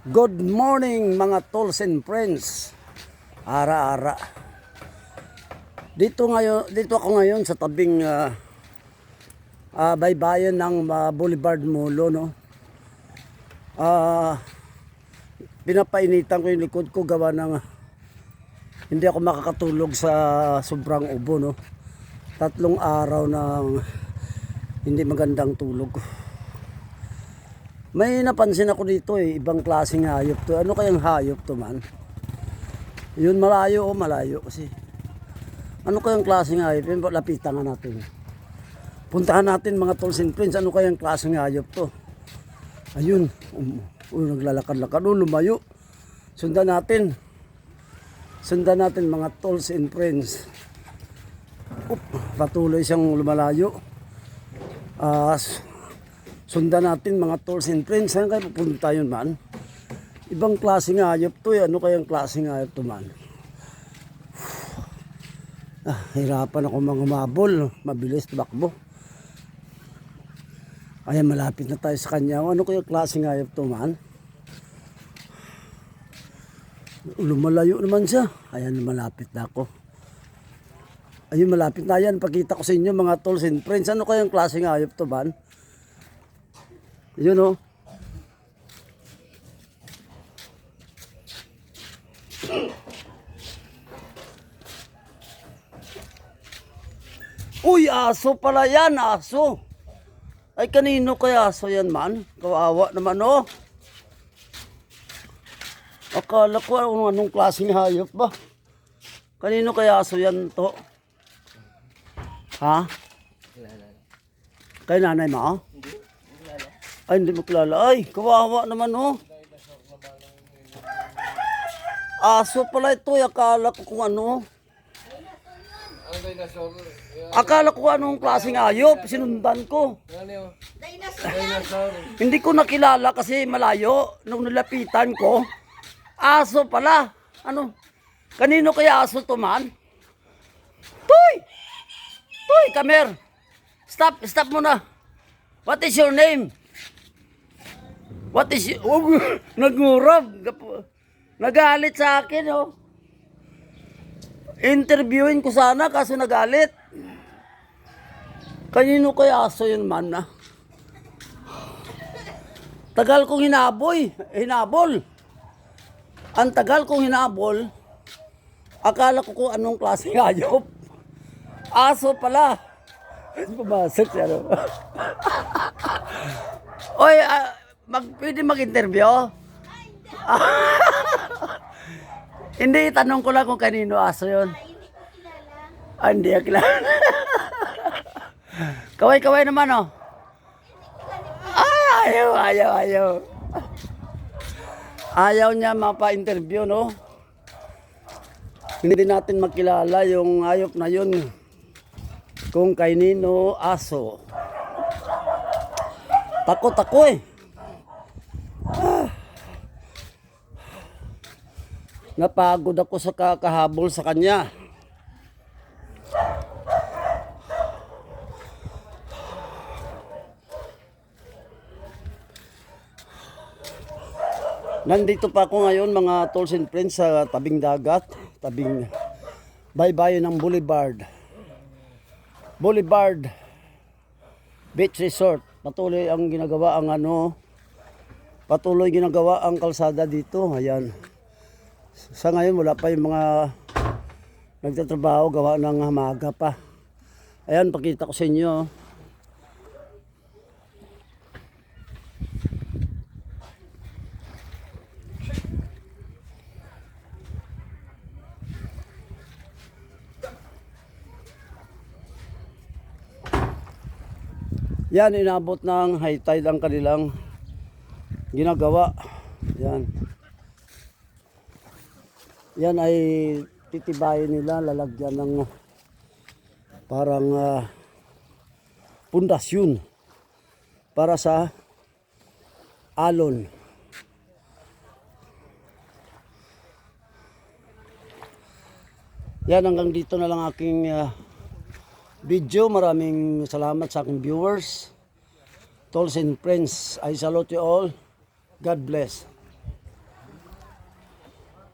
Good morning mga tolls and friends. Ara-ara. Dito ngayon, dito ako ngayon sa tabing ah, ah, baybayin ng ah, Boulevard Molo no. Ah pinapainitan ko yung likod ko gawa ng hindi ako makakatulog sa sobrang ubo no. Tatlong araw ng hindi magandang tulog. May napansin ako dito eh, ibang klaseng hayop to. Ano kayang hayop to man? Yun malayo o malayo kasi. Ano kayang klaseng hayop? Yun, lapitan nga natin. Puntahan natin mga tolls and friends, ano kayang klaseng hayop to? Ayun, um, um, naglalakad-lakad, oh, lumayo. Sundan natin. Sundan natin mga tolls and friends. Up, patuloy siyang lumalayo. Ah, sundan natin mga tolls and friends. Saan kayo pupunta yun man? Ibang klaseng hayop to eh. Ano kayang klaseng hayop to man? Ah, hirapan ako mga umabol. Mabilis tumakbo. Ayan, malapit na tayo sa kanya. Ano kayang klaseng hayop to man? Lumalayo naman siya. Ayan, malapit na ako. Ayun, malapit na yan. Pakita ko sa inyo mga tolls and friends. Ano kayang klaseng hayop to man? Yun oh. Uy, aso pala yan, aso. Ay, kanino kaya aso yan man? Kawawa naman oh. Akala ko ano, anong klaseng hayop ba? Kanino kaya aso yan to? Ha? Kay nanay mo? Ay, hindi mo kilala. Ay, kawawa naman, oh. Aso pala ito. eh. Akala ko kung ano. Akala ko anong klaseng ayop. Sinundan ko. Hindi ko nakilala kasi malayo. Nung nilapitan ko, aso pala. Ano? Kanino kaya aso to man? Toy! Toy, here. Stop, stop muna. What is your name? What is y- oh, nagngurab. Nagalit sa akin, oh. Interviewin ko sana kaso nagalit. Kanino kaya aso yun man na? Tagal kong hinaboy, hinabol. Ang tagal kong hinabol, akala ko kung anong klase hayop. Aso pala. Pumasok siya, no? Oy, ah, mag, pwede mag-interview? hindi, tanong ko lang kung kanino aso yun. Ah, hindi ako kilala. Kaway-kaway naman, oh. Ay, ayaw, ayaw, ayaw. Ayaw niya mapa-interview, no? Hindi natin makilala yung ayop na yun kung kanino aso. Takot ako eh. Napagod ako sa kakahabol sa kanya. Nandito pa ako ngayon mga tolls and friends sa tabing dagat, tabing baybayin ng Boulevard. Boulevard Beach Resort. Patuloy ang ginagawa ang ano, patuloy ginagawa ang kalsada dito. Ayan. Sa ngayon wala pa yung mga nagtatrabaho gawa ng hamaga pa. Ayan, pakita ko sa inyo. Yan, inabot ng high tide ang kanilang ginagawa. Yan. Yan ay titibayin nila, lalagyan ng parang ah, pundasyon para sa alon. Yan, hanggang dito na lang aking ah, video. Maraming salamat sa aking viewers. Tolls and friends, I salute you all. God bless.